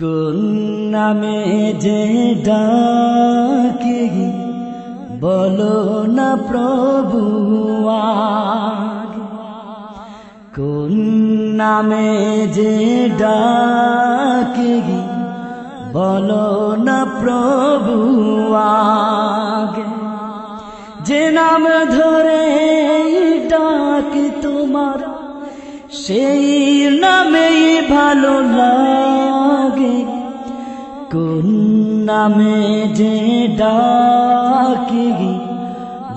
কোন নামে যে ডাকি, বলো না প্রভু। কোন নামে যে ডাকি, বলো না প্রভু যে নাম ধরে ডাক তোমার সেই নামেই ভালো লাগে। কোন নামে যে ডাকি,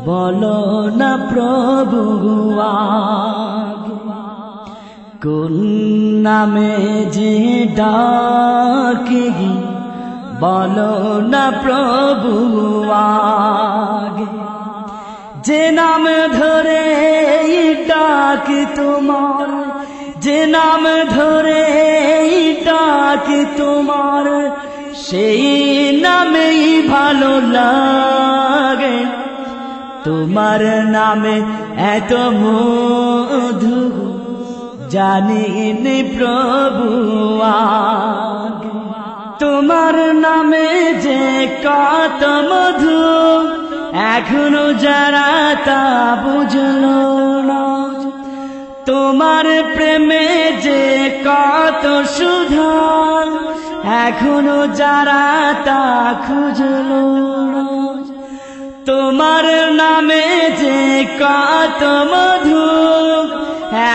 বলো না প্রভু কোন নামে যে ডাকি, বলো না প্রভু যে নাম ধরে ডাক তোমার যে নাম ধরে ডাক তোমার, সেই নামেই ভালো লাগে। তোমার নামে এত মধু জানিনি প্রভু তোমার নামে যে কত মধু, এখনও যারা তা বুঝলো তোমার প্রেমে যে কত সুধা এখনও যারা তা খুঁজলো তোমার নামে যে কত মধু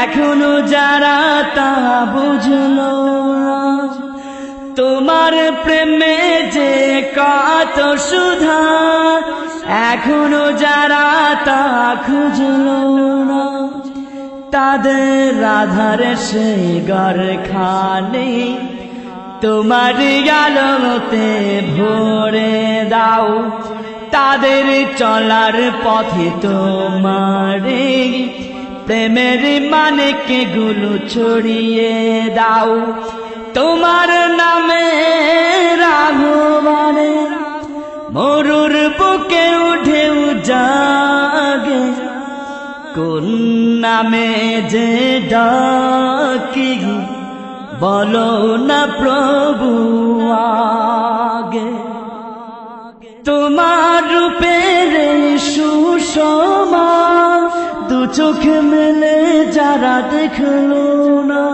এখনও যারা তা বুঝলো। তোমার প্রেমে যে কত সুধা এখনও যারা তা খুঁজলো না তাদের রাধার সে গর খানে তোমার আলোতে ভরে দাও, তাদের চলার পথে তোমারে প্রেমের মানেকে গুলো ছড়িয়ে দাও। তোমার নামে রাঘবানে মরুর কোন নামে যে ডাকি বলো না প্রভু আগে। তোমার রূপের সুষমা দু চোখ মেলে যারা দেখল না।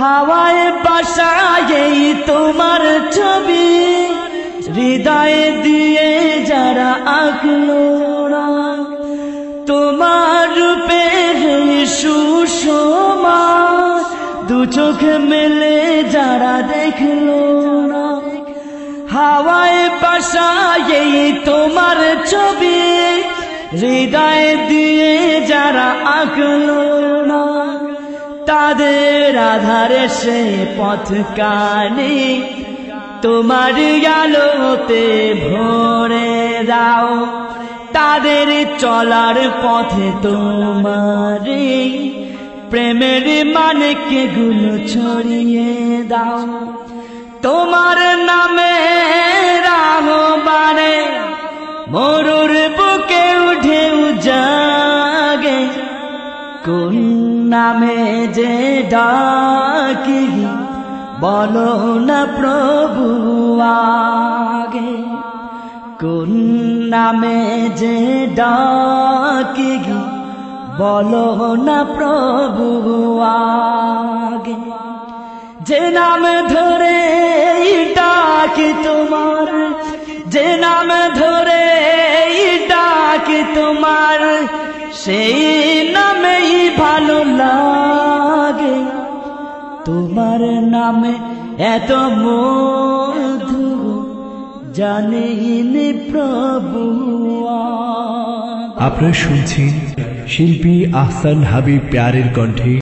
হাওয়ায় বাসায় তোমার ছবি, হৃদয়ে দিয়ে যারা আঁকলো দু চোখ মেলে যারা দেখল না। হাওয়ায় বাসায় তোমার ছবি, হৃদয় দিয়ে যারা আঁকলো না। তাদের আধারে সে পথ কানে, তোমার আলোতে ভরে দাও। তাদের চলার পথে তোমার প্রেমের মানকে গুলো ছড়িয়ে দাও। তোমার নামে রাহবানে মরুর বুকে উঠে জাগে কোন নামে যে ডাকি, বলো না প্রভু আগে। কোন নামে যে ডাকি বলো না প্রভু আগে। যে নাম ধরে ডাকি তোমার, যে নাম ধরে ডাকি তোমার, সেই নামেই ভালো লাগে। তোমার নামে এত মধু, জানিনি প্রভু আপনারা শুনছেন শিল্পী আহসান হাবিব প্যারের কণ্ঠে